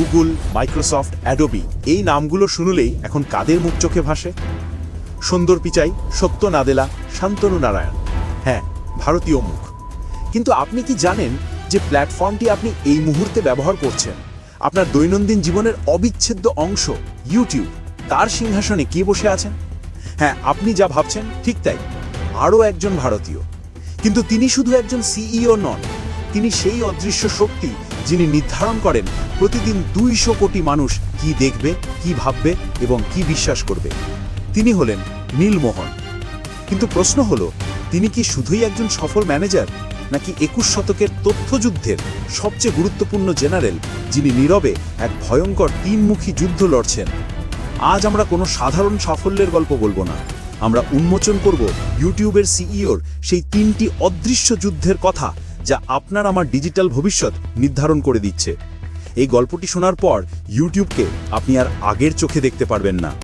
Google, Microsoft, Adobe এই নামগুলো শুনলেই এখন কাদের মুখ চোখে ভাসে? সুন্দর পিচাই সত্য নাদেলা শান্তনু নারায়ণ। হ্যাঁ ভারতীয় মুখ। কিন্তু আপনি কি জানেন যে প্ল্যাটফর্মটি আপনি এই মুহূর্তে ব্যবহার করছেন? আপনার দৈনন্দিন জীবনের অবিচ্ছেদ্য অংশ, ইউটিউব, তার সিংহাসনে কে বসে আছেন? হ্যাঁ আপনি যা ভাবছেন ঠিক তাই। আরও একজন ভারতীয়। কিন্তু তিনি শুধু একজন সিইও নন, তিনি সেই অদৃশ্য শক্তি যিনি নির্ধারণ করেন প্রতিদিন দুইশো কোটি মানুষ কি দেখবে, কি ভাববে এবং কি বিশ্বাস করবে। তিনি হলেন নীলমোহন। কিন্তু প্রশ্ন হলো, তিনি কি শুধুই একজন সফল ম্যানেজার, নাকি একুশ শতকের তথ্যযুদ্ধের সবচেয়ে গুরুত্বপূর্ণ জেনারেল, যিনি নীরবে এক ভয়ঙ্কর তিনমুখী যুদ্ধ লড়ছেন? আজ আমরা কোনো সাধারণ সাফল্যের গল্প বলব না। আমরা উন্মোচন করব ইউটিউবের সিইওর সেই তিনটি অদৃশ্য যুদ্ধের কথা যা আপনার আমার ডিজিটাল ভবিষ্যৎ নির্ধারণ করে দিচ্ছে। এই গল্পটি শোনার পর ইউটিউবকে আপনি আর আগের চোখে দেখতে পারবেন না।